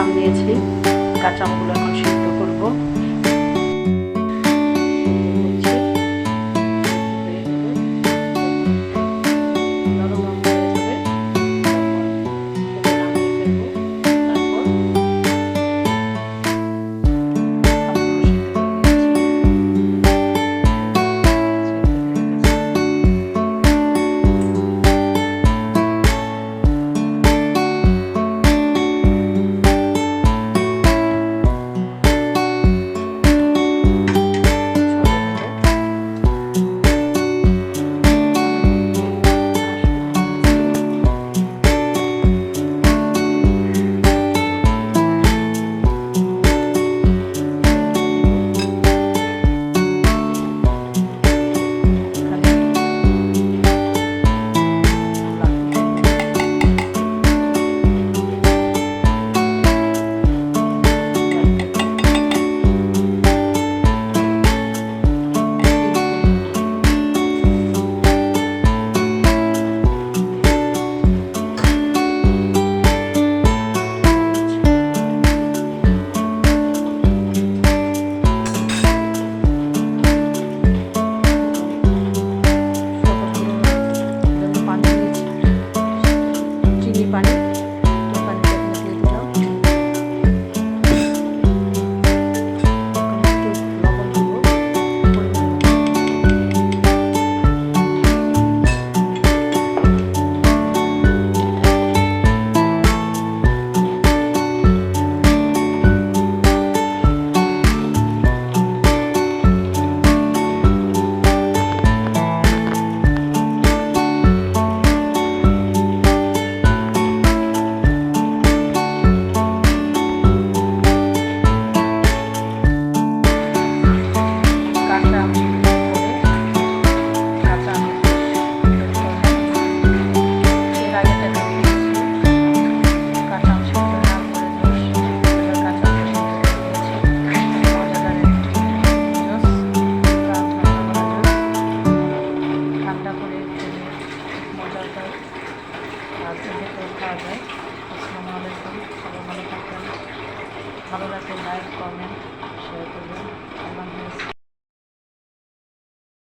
দাম নিয়েছি কাঁচামগুলো এখন Thank you. সিদ্ধ করে খাওয়া যায়। আসসালামু আলাইকুম, সবাই ভালো থাকবেন। ভালো লাগলে লাইক, কমেন্ট শেয়ার করবেন। আল্লাহ